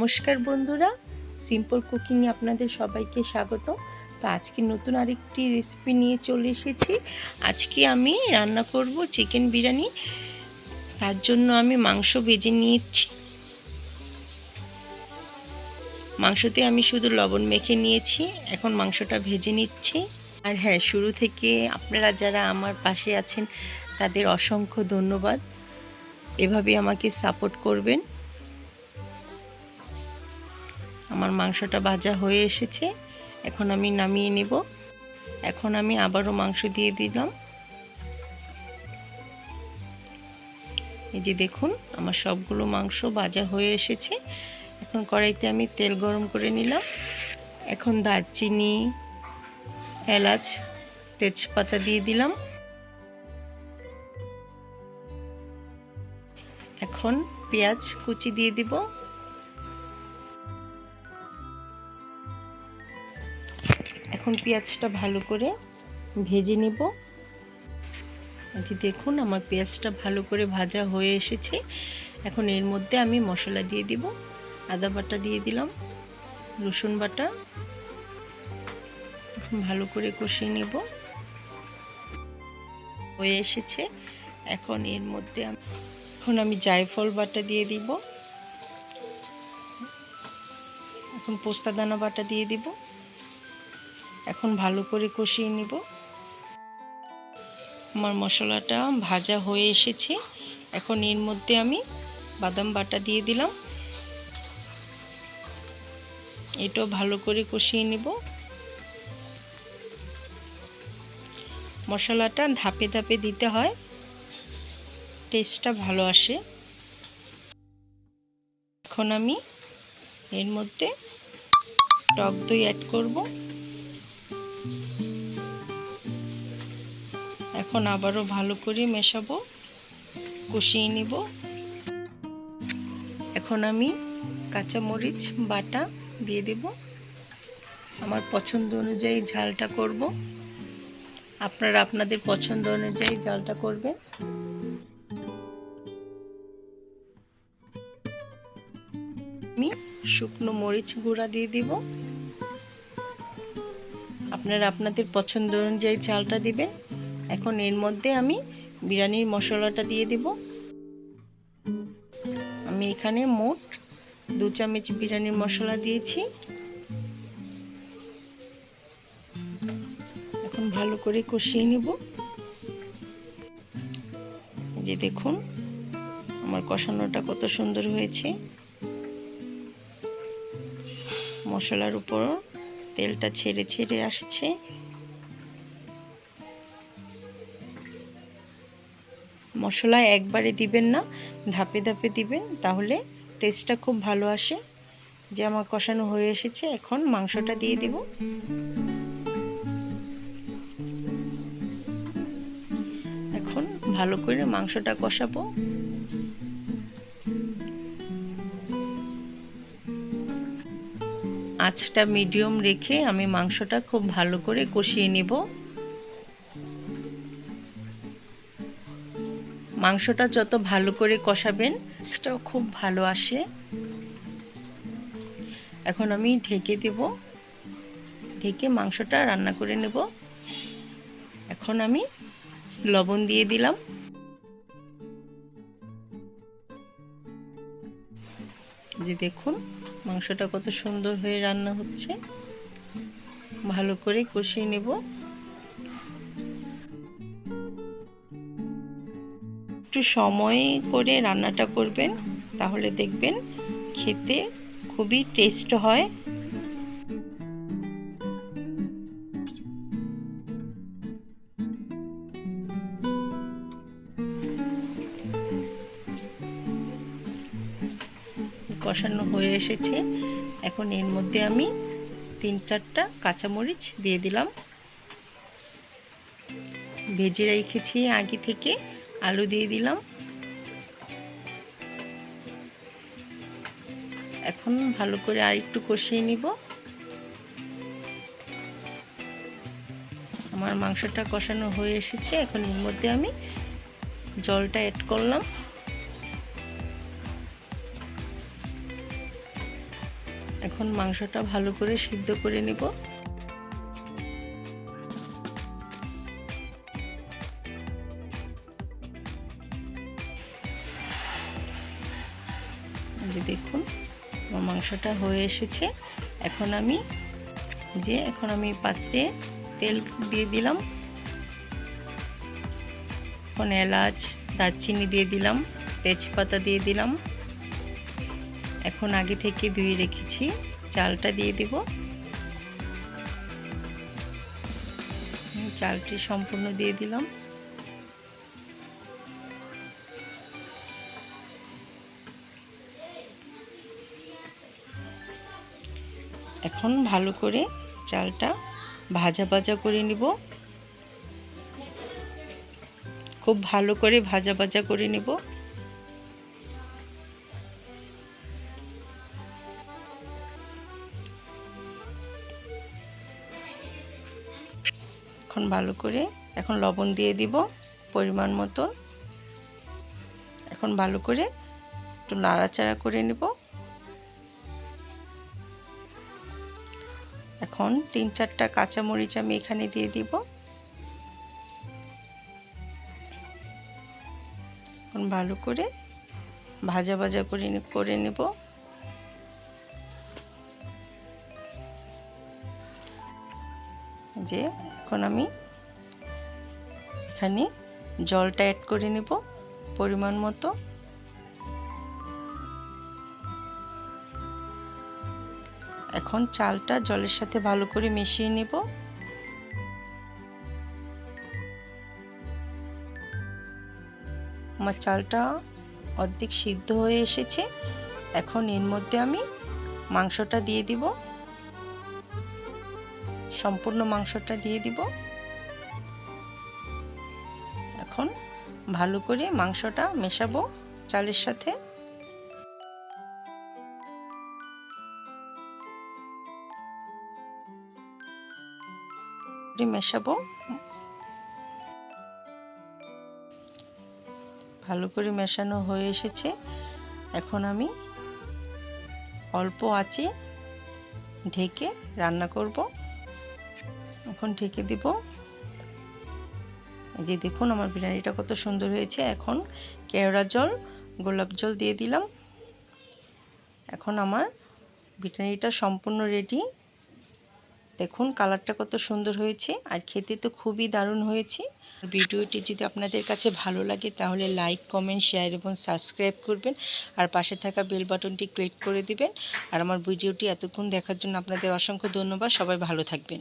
নমস্কার বন্ধুরা। সিম্পল কুকিংয়ে আপনাদের সবাইকে স্বাগত। তো আজকে নতুন আরেকটি রেসিপি নিয়ে চলে এসেছি। আজকে আমি রান্না করব চিকেন বিরিয়ানি। তার জন্য আমি মাংস ভেজে নিয়েছি। মাংসতে আমি শুধু লবণ মেখে নিয়েছি। এখন মাংসটা ভেজে নিচ্ছি। আর হ্যাঁ শুরু থেকে আপনারা যারা আমার পাশে আছেন, তাদের অসংখ্য ধন্যবাদ। এভাবে আমাকে সাপোর্ট করবেন। আমার মাংসটা ভাজা হয়ে এসেছে। এখন আমি নামিয়ে নেব। এখন আমি আবারও মাংস দিয়ে দিলাম। এই যে দেখুন, আমার সবগুলো মাংস ভাজা হয়ে এসেছে। এখন কড়াইতে আমি তেল গরম করে নিলাম। এখন দারচিনি, এলাচ, তেজপাতা দিয়ে দিলাম। এখন পেঁয়াজ কুচি দিয়ে দিব। এখন পেঁয়াজটা ভালো করে ভেজে নেব। যে দেখুন, আমার পেঁয়াজটা ভালো করে ভাজা হয়ে এসেছে। এখন এর মধ্যে আমি মশলা দিয়ে দিব। আদা বাটা দিয়ে দিলাম, রসুন বাটা। ভালো করে কষিয়ে নেব। হয়ে এসেছে। এখন এর মধ্যে এখন আমি জায়ফল বাটা দিয়ে দিব। এখন পোস্তা দানা বাটা দিয়ে দিব। এখন ভালো করে কষিয়ে নিব। আমার মশলাটা ভাজা হয়ে এসেছে। এখন এর মধ্যে আমি বাদাম বাটা দিয়ে দিলাম। এটাও ভালো করে কষিয়ে নিব। মশলাটা ধাপে ধাপে দিতে হয়। টেস্টটা ভালো আসে। এখন আমি এর মধ্যে টক দই অ্যাড করব। এখন আবারও ভালো করে মেশাবো, কষিয়ে নিব। এখন আমি কাঁচামরিচ, বাটা দিয়ে দেব। আমার পছন্দ অনুযায়ী ঝালটা করব। আপনারা আপনাদের পছন্দ অনুযায়ী ঝালটা করবেন। আমি শুকনো মরিচ গুঁড়া দিয়ে দিব। আপনারা আপনাদের পছন্দ অনুযায়ী ঝালটা দিবেন। এখন এর মধ্যে আমি বিরিয়ানির মশলাটা দিয়ে দিব। আমি এখানে মোট দু চামচ বিরিয়ানির মশলা দিয়েছি। এখন ভালো করে কষিয়ে নিব। যে দেখুন, আমার কষানোটা কত সুন্দর হয়েছে। মশলার উপর তেলটা ছেড়ে ছেড়ে আসছে। মশলা একবারে দিবেন না, ধাপে ধাপে দিবেন, তাহলে টেস্টটা খুব ভালো আসে। যে আমার কষানো হয়ে এসেছে, এখন মাংসটা দিয়ে দিব। এখন ভালো করে মাংসটা কষাবো। আঁচটা মিডিয়াম রেখে আমি মাংসটা খুব ভালো করে কষিয়ে নেব। মাংসটা যত ভালো করে কষাবেন সেটাও খুব ভালো আসে। এখন আমি ঢেকে দেব। ঢেকে মাংসটা রান্না করে নেব। এখন আমি লবণ দিয়ে দিলাম। যে দেখুন, মাংসটা কত সুন্দর হয়ে রান্না হচ্ছে। ভালো করে কষিয়ে নেব। একটু সময় করে রান্নাটা করবেন, তাহলে দেখবেন খেতে খুবই টেস্ট হয়। কষানো হয়ে এসেছে। এখন এর মধ্যে আমি তিন চারটা কাঁচামরিচ দিয়ে দিলাম। ভেজে রেখেছি আগে থেকে। আলু দিয়ে দিলাম। এখন ভালো করে আর একটু কষিয়ে নিব। আমার মাংসটা কষানো হয়ে এসেছে, এখন এর মধ্যে আমি জলটা অ্যাড করলাম। এখন মাংসটা ভালো করে সিদ্ধ করে নিব। মাংসটা হয়ে এসেছে। এখন আমি যে এখন আমি পাত্রে তেল দিয়ে দিলাম। এখন এলাচ, দারচিনি দিয়ে দিলাম, তেজপাতা দিয়ে দিলাম। এখন আগে থেকে ধুয়ে রেখেছি। চালটা দিয়ে দিব। চালটি সম্পূর্ণ দিয়ে দিলাম। এখন ভালো করে চালটা ভাজা ভাজা করে নিব। খুব ভালো করে ভাজা ভাজা করে নিব। এখন ভালো করে এখন লবণ দিয়ে দিব পরিমাণ মতো। এখন ভালো করে একটু নাড়াচাড়া করে নেব। এখন তিন চারটা কাঁচামরিচ আমি এখানে দিয়ে দিব। এখন ভালো করে ভাজা ভাজা করে করে নেব। যে এখন আমি এখানে জলটা অ্যাড করে নেব পরিমাণ মতো। এখন চালটা জলের সাথে ভালো করে মিশিয়ে নেব। আমার চালটা অর্ধেক সিদ্ধ হয়ে এসেছে। এখন এর মধ্যে আমি মাংসটা দিয়ে দিব। সম্পূর্ণ মাংসটা দিয়ে দিব। এখন ভালো করে মাংসটা মেশাবো চালের সাথে। মেশাবো। ভালো করে মেশানো হয়ে এসেছে। এখন আমি অল্প আঁচে ঢেকে রান্না করব। এখন ঢেকে দিব। যে দেখুন, আমার বিরিয়ানিটা কত সুন্দর হয়েছে। এখন কেওড়া জল, গোলাপ জল দিয়ে দিলাম। এখন আমার বিরিয়ানিটা সম্পূর্ণ রেডি দেখুন, কালারটা কত সুন্দর হয়েছে আর খেতে তো খুবই দারুণ হয়েছে। ভিডিওটি যদি আপনাদের কাছে ভালো লাগে, তাহলে লাইক, কমেন্ট, শেয়ার এবং সাবস্ক্রাইব করবেন আর পাশে থাকা বেল বাটনটি ক্লিক করে দিবেন। আর আমার ভিডিওটি এতক্ষণ দেখার জন্য আপনাদের অসংখ্য ধন্যবাদ। সবাই ভালো থাকবেন।